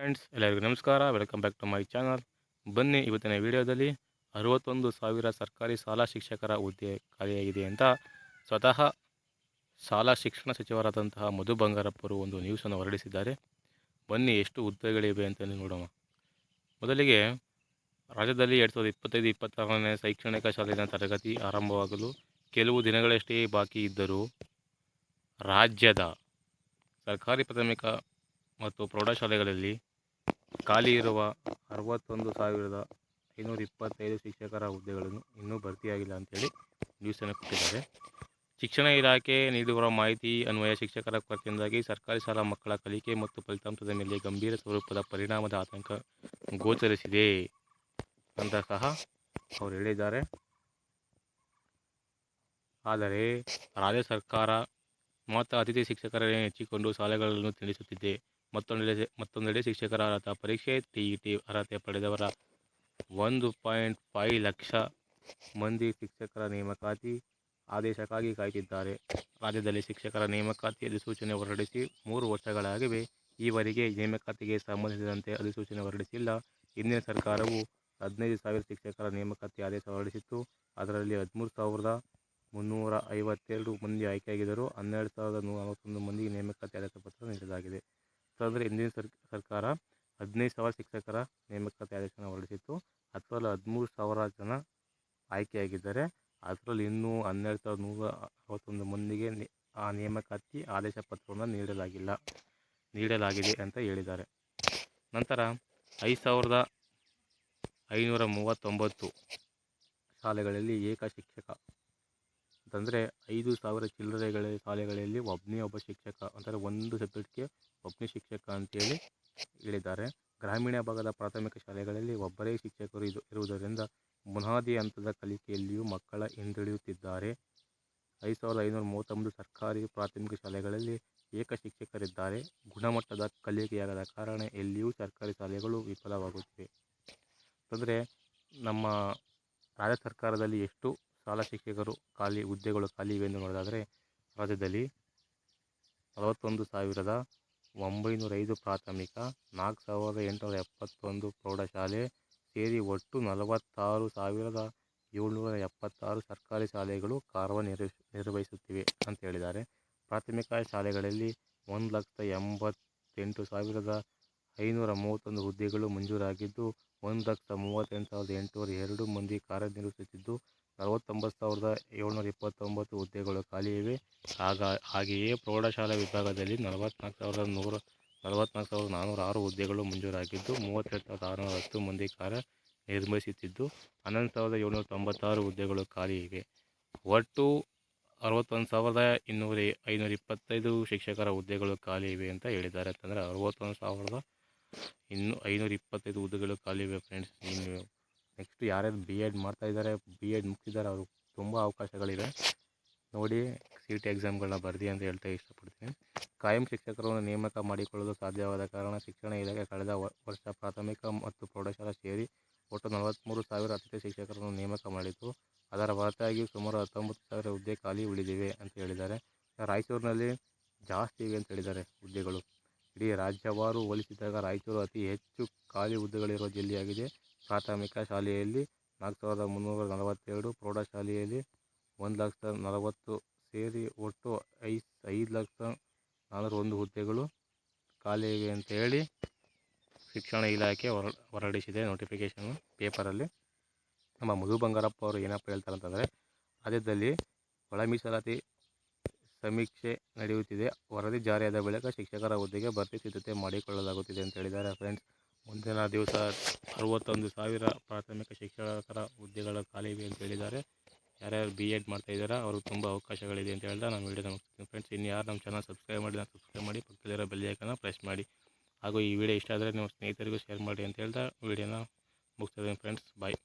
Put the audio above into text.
Friends ಎಲ್ಲರಿಗೂ ನಮಸ್ಕಾರ. Welcome back to my channel ಬನ್ನಿ, ಇವತ್ತಿನ ವಿಡಿಯೋದಲ್ಲಿ ಅರವತ್ತೊಂದು ಸಾವಿರ ಸರ್ಕಾರಿ ಶಾಲಾ ಶಿಕ್ಷಕರ ಹುದ್ದೆ ಖಾಲಿಯಾಗಿದೆ ಅಂತ ಸ್ವತಃ ಶಾಲಾ ಶಿಕ್ಷಣ ಸಚಿವರಾದಂತಹ ಮಧು ಬಂಗಾರಪ್ಪರು ಒಂದು ನ್ಯೂಸನ್ನು ಹೊರಡಿಸಿದ್ದಾರೆ. ಬನ್ನಿ, ಎಷ್ಟು ಹುದ್ದೆಗಳಿವೆ ಅಂತ ನೋಡೋಣ. ಮೊದಲಿಗೆ ರಾಜ್ಯದಲ್ಲಿ ಎರಡು ಸಾವಿರದ ಇಪ್ಪತ್ತೈದು, ಇಪ್ಪತ್ತಾರನೇ ಶೈಕ್ಷಣಿಕ ಶಾಲೆಯ ತರಗತಿ ಆರಂಭವಾಗಲು ಕೆಲವು ದಿನಗಳಷ್ಟೇ ಬಾಕಿ ಇದ್ದರೂ ರಾಜ್ಯದ ಸರ್ಕಾರಿ ಪ್ರಾಥಮಿಕ ಮತ್ತು ಪ್ರೌಢಶಾಲೆಗಳಲ್ಲಿ ಖಾಲಿ ಇರುವ ಅರವತ್ತೊಂದು ಸಾವಿರದ ಐನೂರ ಇಪ್ಪತ್ತೈದು ಶಿಕ್ಷಕರ ಹುದ್ದೆಗಳನ್ನು ಇನ್ನೂ ಭರ್ತಿಯಾಗಿಲ್ಲ ಅಂತೇಳಿ ನ್ಯೂಸನ್ನು ಕೊಟ್ಟಿದ್ದಾರೆ. ಶಿಕ್ಷಣ ಇಲಾಖೆ ನೀಡಿರುವ ಮಾಹಿತಿ ಅನ್ವಯ ಶಿಕ್ಷಕರ ಕೊರತೆಯಿಂದಾಗಿ ಸರ್ಕಾರಿ ಶಾಲಾ ಮಕ್ಕಳ ಕಲಿಕೆ ಮತ್ತು ಫಲಿತಾಂಶದ ಮೇಲೆ ಗಂಭೀರ ಸ್ವರೂಪದ ಪರಿಣಾಮದ ಆತಂಕ ಗೋಚರಿಸಿದೆ ಅಂತ ಸಹ ಅವರು ಹೇಳಿದ್ದಾರೆ. ಆದರೆ ರಾಜ್ಯ ಸರ್ಕಾರ ಮಾತ್ರ ಅತಿಥಿ ಶಿಕ್ಷಕರನ್ನೇ ಹೆಚ್ಚಿಕೊಂಡು ಶಾಲೆಗಳನ್ನು ತಿಳಿಸುತ್ತಿದೆ. ಮತ್ತೊಂದೆಡೆ ಮತ್ತೊಂದೆಡೆ ಶಿಕ್ಷಕರ ಅರ್ಹತಾ ಪರೀಕ್ಷೆ, ಟಿ ಇ ಟಿ ಅರ್ಹತೆ ಪಡೆದವರ ಒಂದು ಪಾಯಿಂಟ್ ಫೈವ್ ಲಕ್ಷ ಮಂದಿ ಶಿಕ್ಷಕರ ನೇಮಕಾತಿ ಆದೇಶಕ್ಕಾಗಿ ಕಾಯ್ತಿದ್ದಾರೆ. ರಾಜ್ಯದಲ್ಲಿ ಶಿಕ್ಷಕರ ನೇಮಕಾತಿ ಅಧಿಸೂಚನೆ ಹೊರಡಿಸಿ ಮೂರು ವರ್ಷಗಳಾಗಿವೆ. ಈವರೆಗೆ ನೇಮಕಾತಿಗೆ ಸಂಬಂಧಿಸಿದಂತೆ ಅಧಿಸೂಚನೆ ಹೊರಡಿಸಿಲ್ಲ. ಹಿಂದಿನ ಸರ್ಕಾರವು ಹದಿನೈದು ಸಾವಿರ ಶಿಕ್ಷಕರ ನೇಮಕಾತಿ ಆದೇಶ ಹೊರಡಿಸಿತ್ತು. ಅದರಲ್ಲಿ ಹದಿಮೂರು ಸಾವಿರದ ಮುನ್ನೂರ ಐವತ್ತೆರಡು ಮಂದಿ ಆಯ್ಕೆಯಾಗಿದ್ದರು ಹನ್ನೆರಡು ಸಾವಿರದ ನೂರ ನಲವತ್ತೊಂದು ಮಂದಿಗೆ ನೇಮಕಾತಿ ಆದೇಶ ಪತ್ರ ನೀಡಲಾಗಿದೆ. ಅಂದರೆ ಹಿಂದಿನ ಸರ್ ಸರ್ಕಾರ ಹದಿನೈದು ಸಾವಿರ ಶಿಕ್ಷಕರ ನೇಮಕಾತಿ ಆದೇಶವನ್ನು ಹೊರಡಿಸಿತ್ತು. ಅದರಲ್ಲಿ ಹದಿಮೂರು ಸಾವಿರ ಜನ ಆಯ್ಕೆಯಾಗಿದ್ದಾರೆ. ಅದರಲ್ಲಿ ಇನ್ನೂ ಹನ್ನೆರಡು ಸಾವಿರದ ನೂರ ಅರವತ್ತೊಂದು ಮಂದಿಗೆ ಆ ನೇಮಕಾತಿ ಆದೇಶ ಪತ್ರವನ್ನು ನೀಡಲಾಗಿಲ್ಲ, ನೀಡಲಾಗಿದೆ ಅಂತ ಹೇಳಿದ್ದಾರೆ. ನಂತರ ಐದು ಸಾವಿರದ ಐನೂರ ಮೂವತ್ತೊಂಬತ್ತು ಶಾಲೆಗಳಲ್ಲಿ ಏಕ ಶಿಕ್ಷಕ ಅಂತಂದರೆ ಐದು ಸಾವಿರ ಚಿಲ್ಲರೆಗಳ ಶಾಲೆಗಳಲ್ಲಿ ಒಬ್ಬನೇ ಒಬ್ಬ ಶಿಕ್ಷಕ, ಅಂದರೆ ಒಂದು ಸಬ್ಜೆಕ್ಟ್ಗೆ ಒಬ್ಬನೇ ಶಿಕ್ಷಕ ಅಂತೇಳಿ ಹೇಳಿದ್ದಾರೆ. ಗ್ರಾಮೀಣ ಭಾಗದ ಪ್ರಾಥಮಿಕ ಶಾಲೆಗಳಲ್ಲಿ ಒಬ್ಬರೇ ಶಿಕ್ಷಕರು ಇದು, ಇರುವುದರಿಂದ ಮುನಾದಿ ಹಂತದ ಕಲಿಕೆಯಲ್ಲಿಯೂ ಮಕ್ಕಳ ಹಿಂದುಳಿಯುತ್ತಿದ್ದಾರೆ. ಐದು ಸಾವಿರದ ಐನೂರ ಮೂವತ್ತೊಂಬತ್ತು ಸರ್ಕಾರಿ ಪ್ರಾಥಮಿಕ ಶಾಲೆಗಳಲ್ಲಿ ಏಕ ಶಿಕ್ಷಕರಿದ್ದಾರೆ. ಗುಣಮಟ್ಟದ ಕಲಿಕೆಯಾಗದ ಕಾರಣ ಎಲ್ಲಿಯೂ ಸರ್ಕಾರಿ ಶಾಲೆಗಳು ವಿಫಲವಾಗುತ್ತಿವೆ. ಅಂದರೆ ನಮ್ಮ ರಾಜ್ಯ ಸರ್ಕಾರದಲ್ಲಿ ಎಷ್ಟು ಶಾಲಾ ಶಿಕ್ಷಕರು ಖಾಲಿ ಹುದ್ದೆಗಳು ಖಾಲಿ ಇವೆ ಎಂದು ನೋಡೋದಾದರೆ ರಾಜ್ಯದಲ್ಲಿ ನಲವತ್ತೊಂದು ಸಾವಿರದ ಒಂಬೈನೂರ ಐದು ಪ್ರಾಥಮಿಕ, ನಾಲ್ಕು ಸಾವಿರದ ಎಂಟುನೂರ ಎಪ್ಪತ್ತೊಂದು ಪ್ರೌಢಶಾಲೆ ಸೇರಿ ಒಟ್ಟು ನಲವತ್ತಾರು ಸಾವಿರದ ಏಳ್ನೂರ ಎಪ್ಪತ್ತಾರು ಸರ್ಕಾರಿ ಶಾಲೆಗಳು ಕಾರ್ಯನಿರ್ವಹಿಸಿ ನಿರ್ವಹಿಸುತ್ತಿವೆ ಅಂತ ಹೇಳಿದ್ದಾರೆ. ಪ್ರಾಥಮಿಕ ಶಾಲೆಗಳಲ್ಲಿ ಒಂದು ಲಕ್ಷದ ಎಂಬತ್ತೆಂಟು ಸಾವಿರದ ಐನೂರ ಮೂವತ್ತೊಂದು ಹುದ್ದೆಗಳು ಮಂಜೂರಾಗಿದ್ದು, ಒಂದು ಲಕ್ಷದ ಮೂವತ್ತೆಂಟು ಸಾವಿರದ ಎಂಟುನೂರ ಎರಡು ಮಂದಿ ಕಾರ್ಯನಿರ್ವಹಿಸುತ್ತಿದ್ದು ನಲವತ್ತೊಂಬತ್ತು ಸಾವಿರದ ಏಳ್ನೂರ ಇಪ್ಪತ್ತೊಂಬತ್ತು ಹುದ್ದೆಗಳು ಖಾಲಿ ಇವೆ. ಆಗ, ಹಾಗೆಯೇ ಪ್ರೌಢಶಾಲಾ ವಿಭಾಗದಲ್ಲಿ ನಲವತ್ತ್ನಾಲ್ಕು ಸಾವಿರದ ನೂರ ನಲವತ್ತ್ನಾಲ್ಕು ಸಾವಿರದ ನಾನ್ನೂರ ಆರು ಹುದ್ದೆಗಳು ಮಂಜೂರಾಗಿದ್ದು ಮೂವತ್ತೆರಡು ಸಾವಿರದ ಆರುನೂರ ಹತ್ತು ಮಂದಿ ಕಾರ್ಯ ನಿರ್ವಹಿಸುತ್ತಿದ್ದು, ಹನ್ನೊಂದು ಸಾವಿರದ ಏಳ್ನೂರ ತೊಂಬತ್ತಾರು ಹುದ್ದೆಗಳು ಖಾಲಿ ಇವೆ. ಒಟ್ಟು ಅರವತ್ತೊಂದು ಸಾವಿರದ ಇನ್ನೂರ ಐನೂರ ಇಪ್ಪತ್ತೈದು ಶಿಕ್ಷಕರ ಹುದ್ದೆಗಳು ಖಾಲಿ ಇವೆ ಅಂತ ಹೇಳಿದ್ದಾರೆ. ಅಂತಂದರೆ ಅರವತ್ತೊಂದು ಸಾವಿರದ ಇನ್ನು ಐನೂರ ಇಪ್ಪತ್ತೈದು ಹುದ್ದೆಗಳು ಖಾಲಿ ಇವೆ ಫ್ರೆಂಡ್ಸ್ ಇನ್ನು ನೆಕ್ಸ್ಟ್ ಯಾರ್ಯಾರು ಬಿ ಎಡ್ ಮಾಡ್ತಾಯಿದ್ದಾರೆ ಬಿ ಎಡ್ ಮುಗಿಸಿದ್ದಾರೆ, ಅವರು ತುಂಬ ಅವಕಾಶಗಳಿವೆ. ನೋಡಿ ಸಿ ಟಿ ಎಕ್ಸಾಮ್ಗಳನ್ನ ಬರ್ದಿ ಅಂತ ಹೇಳ್ತಾ ಇಷ್ಟಪಡ್ತೀನಿ. ಕಾಯಂ ಶಿಕ್ಷಕರನ್ನು ನೇಮಕ ಮಾಡಿಕೊಳ್ಳಲು ಸಾಧ್ಯವಾದ ಕಾರಣ ಶಿಕ್ಷಣ ಇಲಾಖೆ ಕಳೆದ ವರ್ಷ ಪ್ರಾಥಮಿಕ ಮತ್ತು ಪ್ರೌಢಶಾಲಾ ಸೇರಿ ಒಟ್ಟು ನಲವತ್ತ್ಮೂರು ಸಾವಿರ ಅತಿಥಿ ಶಿಕ್ಷಕರನ್ನು ನೇಮಕ ಮಾಡಿತು ಅದರ ಹೊರತಾಗಿಯೂ ಸುಮಾರು ಹತ್ತೊಂಬತ್ತು ಸಾವಿರ ಹುದ್ದೆ ಖಾಲಿ ಉಳಿದಿವೆ ಅಂತ ಹೇಳಿದ್ದಾರೆ. ರಾಯಚೂರಿನಲ್ಲಿ ಜಾಸ್ತಿ ಇವೆ ಅಂತ ಹೇಳಿದ್ದಾರೆ ಹುದ್ದೆಗಳು. ಇಡೀ ರಾಜ್ಯವಾರು ಹೋಲಿಸಿದಾಗ ರಾಯಚೂರು ಅತಿ ಹೆಚ್ಚು ಖಾಲಿ ಹುದ್ದೆಗಳಿರುವ ಜಿಲ್ಲೆಯಾಗಿದೆ. ಪ್ರಾಥಮಿಕ ಶಾಲೆಯಲ್ಲಿ ನಾಲ್ಕು ಸಾವಿರದ ಮುನ್ನೂರ ನಲವತ್ತೆರಡು ಪ್ರೌಢಶಾಲೆಯಲ್ಲಿ ಒಂದು ಲಕ್ಷದ ನಲವತ್ತು ಸೇರಿ ಒಟ್ಟು ಐದು ಐದು ಲಕ್ಷ ನಾನ್ನೂರ ಒಂದು ಹುದ್ದೆಗಳು ಖಾಲಿಯಾಗಿ ಅಂತ ಹೇಳಿ ಶಿಕ್ಷಣ ಇಲಾಖೆ ಹೊರ ಹೊರಡಿಸಿದೆ ನೋಟಿಫಿಕೇಶನ್ ಪೇಪರಲ್ಲಿ. ನಮ್ಮ ಮಧು ಬಂಗಾರಪ್ಪ ಅವರು ಏನಪ್ಪ ಹೇಳ್ತಾರೆ ಅಂತಂದರೆ, ರಾಜ್ಯದಲ್ಲಿ ಒಳ ಮೀಸಲಾತಿ ಸಮೀಕ್ಷೆ ನಡೆಯುತ್ತಿದೆ. ವರದಿ ಜಾರಿಯಾದ ಬಳಿಕ ಶಿಕ್ಷಕರ ಹುದ್ದೆಗೆ ಭರ್ತಿ ಸಿದ್ಧತೆ ಮಾಡಿಕೊಳ್ಳಲಾಗುತ್ತಿದೆ ಅಂತ ಹೇಳಿದ್ದಾರೆ. ಫ್ರೆಂಡ್ಸ್ ಮುಂದಿನ ದಿವಸ ಅರವತ್ತೊಂದು ಸಾವಿರ ಪ್ರಾಥಮಿಕ ಶಿಕ್ಷಕರ ಹುದ್ದೆಗಳ ಖಾಲಿ ಇವೆ ಅಂತ ಹೇಳಿದ್ದಾರೆ. ಯಾರ್ಯಾರು ಬಿ ಎಡ್ ಮಾಡ್ತಾ ಇದ್ದಾರಾ, ಅವ್ರಿಗೆ ತುಂಬ ಅವಕಾಶಗಳಿದೆ ಅಂತ ಹೇಳ್ತಾ ನಾನು ವೀಡಿಯೋ ಮುಗಿಸ್ತೀನಿ. ಫ್ರೆಂಡ್ಸ್ ಇನ್ನು ಯಾರು ನಮ್ಮ ಚಾನಲ್ ಸಬ್ಸ್ಕ್ರೈಬ್ ಮಾಡಿ ಸಬ್ಸ್ಕ್ರೈಬ್ ಮಾಡಿ, ಪಕ್ಕದಲ್ಲಿರೋ ಬೆಲ್ ಐಕನ್ನ ಪ್ರೆಸ್ ಮಾಡಿ. ಹಾಗೂ ಈ ವಿಡಿಯೋ ಇಷ್ಟ ಆದರೆ ನಿಮ್ಮ ಸ್ನೇಹಿತರಿಗೂ ಶೇರ್ ಮಾಡಿ ಅಂತ ಹೇಳ್ತಾ ವೀಡಿಯೋನ ಮುಗಿಸ್ತಿದ್ದೀನಿ ಫ್ರೆಂಡ್ಸ್ ಬಾಯ್